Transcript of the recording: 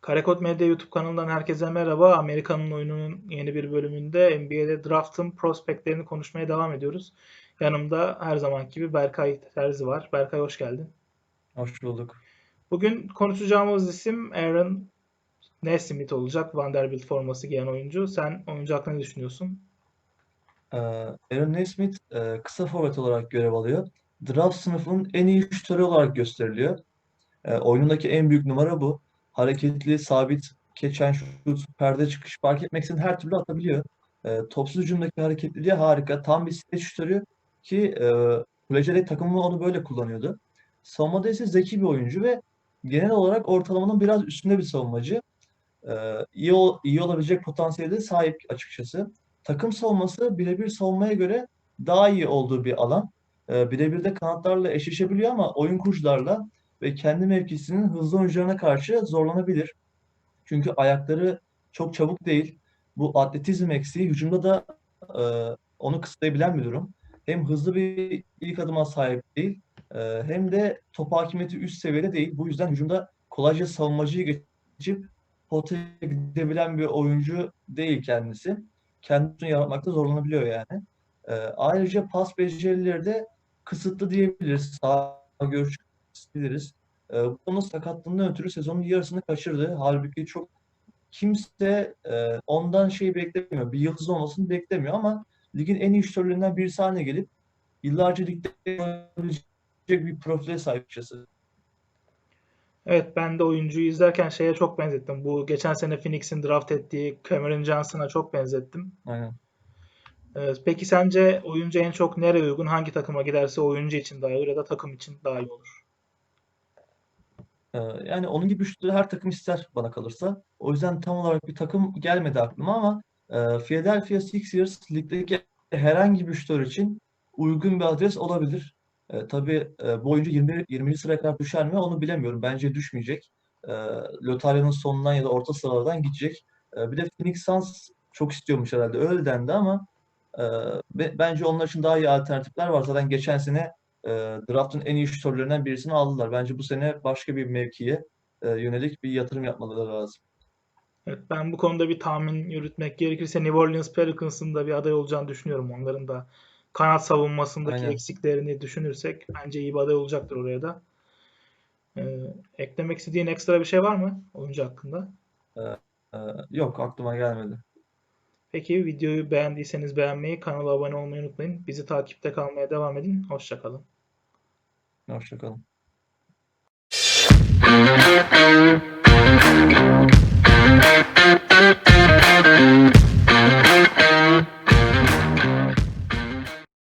Karekod Medya YouTube kanalından herkese merhaba. Amerika'nın oyununun yeni bir bölümünde NBA'de draft'ın prospektlerini konuşmaya devam ediyoruz. Yanımda her zamanki gibi Berkay Terzi var. Berkay hoş geldin. Hoş bulduk. Bugün konuşacağımız isim Aaron Nesmith olacak. Vanderbilt forması giyen oyuncu. Sen oyuncu hakkında ne düşünüyorsun? Ee, Aaron Nesmith e, kısa forvet olarak görev alıyor. Draft sınıfının en iyi şutörü olarak gösteriliyor. E, oyunundaki en büyük numara bu. Hareketli, sabit, geçen şut, perde çıkış fark etmeksizin her türlü atabiliyor. E, topsuz hücumdaki hareketliliği harika. Tam bir set şutörü ki e, Kolej'de takımı onu böyle kullanıyordu. Savunmada ise zeki bir oyuncu ve genel olarak ortalamanın biraz üstünde bir savunmacı. E, iyi, ol- iyi olabilecek potansiyele de sahip açıkçası. Takım savunması birebir savunmaya göre daha iyi olduğu bir alan. E, birebir de kanatlarla eşleşebiliyor ama oyun kurucularla ve kendi mevkisinin hızlı oyuncularına karşı zorlanabilir. Çünkü ayakları çok çabuk değil. Bu atletizm eksiği hücumda da e, onu kısıtlayabilen bir durum. Hem hızlı bir ilk adıma sahip değil, e, hem de top hakimiyeti üst seviyede değil. Bu yüzden hücumda kolayca savunmacıyı geçip potaya gidebilen bir oyuncu değil kendisi. Kendisini yaratmakta zorlanabiliyor yani. E, ayrıca pas becerileri de kısıtlı diyebiliriz. Sağ görüş biliriz. E, onun sakatlığından ötürü sezonun yarısını kaçırdı. Halbuki çok kimse e, ondan şey beklemiyor. Bir yıldız olmasını beklemiyor ama ligin en iyi şutörlerinden birisi haline gelip yıllarca ligde oynayabilecek bir profile sahip açıkçası. Evet ben de oyuncuyu izlerken şeye çok benzettim. Bu geçen sene Phoenix'in draft ettiği Cameron Johnson'a çok benzettim. Aynen. Ee, Peki sence oyuncu en çok nereye uygun? Hangi takıma giderse oyuncu için daha iyi olur ya da takım için daha iyi olur? Ee, Yani onun gibi şutları her takım ister bana kalırsa. O yüzden tam olarak bir takım gelmedi aklıma ama e, Philadelphia Sixers ligdeki herhangi bir şutör için uygun bir adres olabilir. E, tabii e, bu oyuncu 20, 20. sıraya kadar düşer mi onu bilemiyorum. Bence düşmeyecek. E, lotaryanın sonundan ya da orta sıralardan gidecek. E, bir de Phoenix Suns çok istiyormuş herhalde. Öyle dendi ama e, be- bence onlar için daha iyi alternatifler var. Zaten geçen sene e, draft'ın en iyi şutörlerinden birisini aldılar. Bence bu sene başka bir mevkiye e, yönelik bir yatırım yapmaları lazım. Evet, ben bu konuda bir tahmin yürütmek gerekirse New Orleans Pelicans'ın da bir aday olacağını düşünüyorum. Onların da kanat savunmasındaki Aynen. eksiklerini düşünürsek bence iyi bir aday olacaktır oraya da. Ee, eklemek istediğin ekstra bir şey var mı oyuncu hakkında? E, e, yok aklıma gelmedi. Peki videoyu beğendiyseniz beğenmeyi, kanala abone olmayı unutmayın. Bizi takipte kalmaya devam edin. Hoşça kalın. Hoşça kalın.